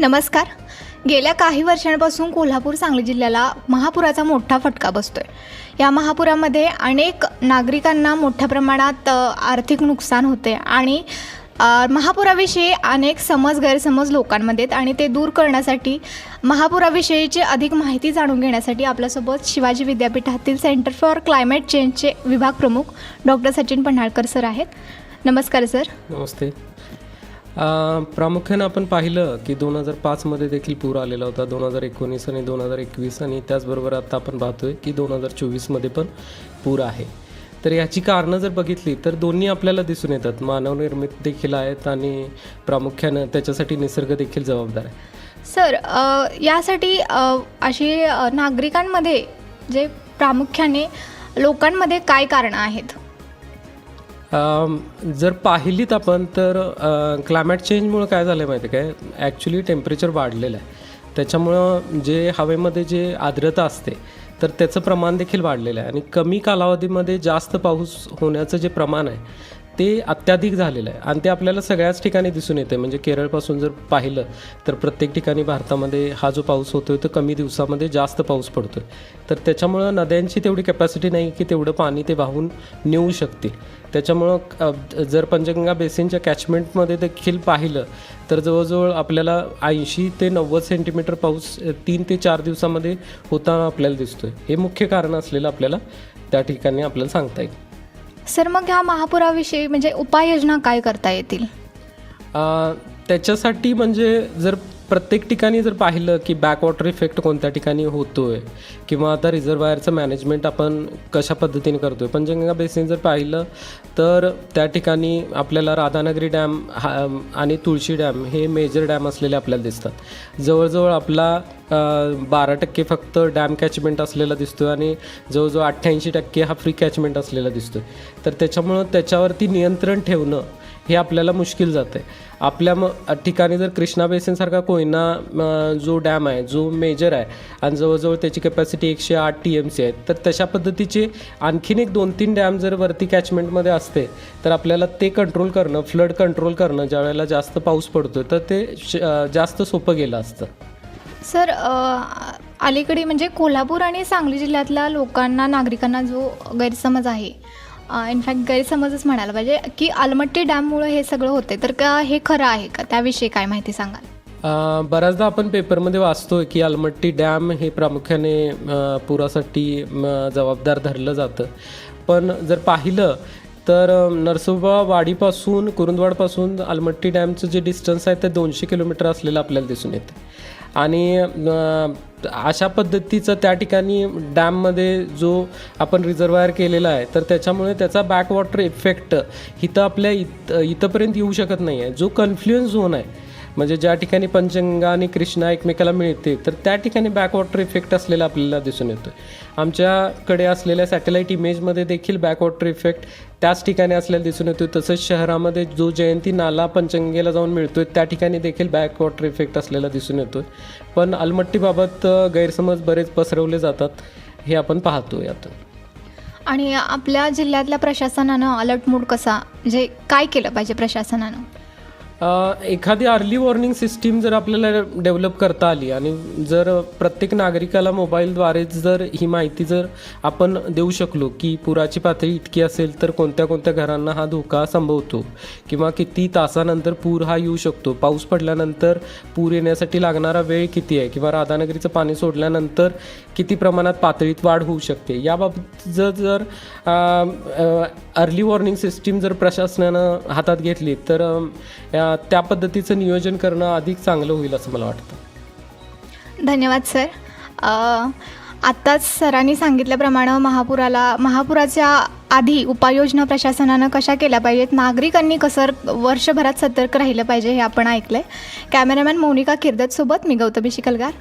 नमस्कार. गेल्या काही वर्षांपासून कोल्हापूर सांगली जिल्ह्याला महापुराचा मोठा फटका बसतोय. या महापुरामध्ये अनेक नागरिकांना मोठ्या प्रमाणात आर्थिक नुकसान होते आणि महापुराविषयी अनेक समज गैरसमज लोकांमध्ये आहेत आणि ते दूर करण्यासाठी महापुराविषयीची अधिक माहिती जाणून घेण्यासाठी आपल्यासोबत शिवाजी विद्यापीठातील सेंटर फॉर क्लायमेट चेंजचे विभाग प्रमुख डॉक्टर सचिन पन्हाळकर सर आहेत. नमस्कार सर. नमस्ते. प्रामुख्यानं आपण पाहिलं की दोन हजार पाचमध्ये देखील पूर आलेला होता. दोन हजार एकोणीस आणि दोन हजार एकवीस आणि त्याचबरोबर आता आपण पाहतोय की दोन हजार चोवीसमध्ये पण पूर आहे. तर याची कारणं जर बघितली तर दोन्ही आपल्याला दिसून येतात. मानवनिर्मित देखील आहेत आणि प्रामुख्यानं त्याच्यासाठी निसर्ग देखील जबाबदार आहे. सर यासाठी अशी नागरिकांमध्ये जे प्रामुख्याने लोकांमध्ये काय कारणं आहेत? जर पाहिलीत आपण तर क्लायमेट चेंजमुळं काय झालं आहे माहिती आहे काय? ॲक्च्युली टेम्परेचर वाढलेलं आहे. त्याच्यामुळं जे हवेमध्ये जे आर्द्रता असते तर त्याचं प्रमाण देखील वाढलेलं आहे. आणि कमी कालावधीमध्ये जास्त पाऊस होण्याचं जे प्रमाण आहे ते अत्याधिक झालेलं आहे. आणि ते आपल्याला सगळ्याच ठिकाणी दिसून येते म्हणजे केरळपासून जर पाहिलं तर प्रत्येक ठिकाणी भारतामध्ये हा जो पाऊस होतो तो कमी दिवसामध्ये जास्त पाऊस पडतो आहे तर त्याच्यामुळं नद्यांची तेवढी कॅपॅसिटी नाही की तेवढं पाणी ते वाहून नेऊ शकतील. त्याच्यामुळं जर पंचगंगा बेसिनच्या कॅचमेंटमध्ये देखील पाहिलं तर जवळजवळ आपल्याला ऐंशी ते नव्वद सेंटीमीटर पाऊस तीन ते चार दिवसामध्ये होताना आपल्याला दिसतोय. हे मुख्य कारण असलेलं आपल्याला त्या ठिकाणी आपल्याला सांगता येईल. सर मग ह्या महापुराविषयी म्हणजे उपाययोजना काय करता येतील? त्याच्यासाठी म्हणजे जर प्रत्येक ठिकाणी जर पाहिलं की बॅकवॉटर इफेक्ट कोणत्या ठिकाणी होतो आहे किंवा आता रिझर्वायरचं मॅनेजमेंट आपण कशा पद्धतीने करतो आहे पंचगंगा बेसिन जर पाहिलं तर त्या ठिकाणी आपल्याला राधानगरी डॅम हा आणि तुळशी डॅम हे मेजर डॅम असलेले आपल्याला दिसतात. जवळजवळ आपला बारा टक्के फक्त डॅम कॅचमेंट असलेला दिसतोय आणि जवळजवळ अठ्ठ्याऐंशी टक्के हा फ्री कॅचमेंट असलेला दिसतोय. तर त्याच्यामुळं त्याच्यावरती नियंत्रण ठेवणं हे आपल्याला मुश्किल जातं आहे आपल्या म ठिकाणी जर कृष्णा बेसिनसारखा कोयना जो डॅम आहे जो मेजर आहे आणि जवळजवळ त्याची कॅपॅसिटी एकशे आठ टी एम सी आहे तर तशा पद्धतीचे आणखीन एक दोन तीन डॅम जर वरती कॅचमेंटमध्ये असते तर आपल्याला ते कंट्रोल करणं फ्लड कंट्रोल करणं ज्या वेळेला जास्त पाऊस पडतो तर ते श- जास्त सोपं गेलं असतं. सर अलीकडे म्हणजे कोल्हापूर आणि सांगली जिल्ह्यातल्या लोकांना नागरिकांना जो गैरसमज आहे इनफॅक्ट गैरसमजच म्हणायला पाहिजे की आलमट्टी डॅममुळं हे सगळं होते तर का हे खरं आहे का? त्याविषयी काय माहिती सांगाल? बऱ्याचदा आपण पेपरमध्ये वाचतोय की अलमट्टी डॅम हे प्रामुख्याने पुरासाठी जबाबदार धरलं जातं. पण जर पाहिलं तर नरसोबा वाडीपासून कुरुंदवाडपासून अलमट्टी डॅमचं जे डिस्टन्स आहे ते दोनशे किलोमीटर असलेलं आपल्याला दिसून येतं आणि अशा पद्धतीचं त्या ठिकाणी डॅममध्ये जो आपण रिझर्वायर केलेला आहे तर त्याच्यामुळे त्याचा बॅकवॉटर इफेक्ट इथं आपल्या इत इथंपर्यंत येऊ शकत नाही आहे जो कन्फ्लुएन्स झोन आहे म्हणजे ज्या ठिकाणी पंचगंगा आणि कृष्णा एकमेकाला मिळते तर त्या ठिकाणी बॅकवॉटर इफेक्ट असलेला आपल्याला दिसून येतो आमच्याकडे असलेल्या सॅटेलाईट इमेजमध्ये देखील बॅकवॉटर इफेक्ट त्याच ठिकाणी असलेला दिसून येतो तसंच शहरामध्ये जो जयंती नाला पंचंगेला जाऊन मिळतोय त्या ठिकाणी देखील बॅकवॉटर इफेक्ट असलेला दिसून येतो पण अलमट्टीबाबत गैरसमज बरेच पसरवले जातात हे आपण पाहतो यातून आणि आपल्या जिल्ह्यातल्या प्रशासनानं अलर्ट मूड कसा म्हणजे काय केलं पाहिजे प्रशासनानं? एखादी अर्ली वॉर्निंग सिस्टीम जर आपल्याला डेव्हलप करता आली आणि जर प्रत्येक नागरिकाला मोबाईलद्वारेच जर ही माहिती जर आपण देऊ शकलो की पुराची पातळी इतकी असेल तर कोणत्या कोणत्या घरांना हा धोका संभवतो किंवा किती तासानंतर पूर हा येऊ शकतो? पाऊस पडल्यानंतर पूर येण्यासाठी लागणारा वेळ किती आहे? किंवा राधानगरीचं पाणी सोडल्यानंतर किती प्रमाणात पातळीत वाढ होऊ शकते? याबाबत जर जर अर्ली वॉर्निंग सिस्टीम जर प्रशासनानं हातात घेतली तर या- त्या पद्धतीचं नियोजन करणं अधिक चांगलं होईल असं मला वाटतं. धन्यवाद सर. आत्ताच सरांनी सांगितल्याप्रमाणे महापुराला महापुराच्या आधी उपाययोजना प्रशासनानं कशा केल्या पाहिजेत? नागरिकांनी कसं वर्षभरात सतर्क राहिलं पाहिजे हे आपण ऐकलं आहे कॅमेरामॅन मोनिका किर्दतसोबत मी गौतमी शिकलगार.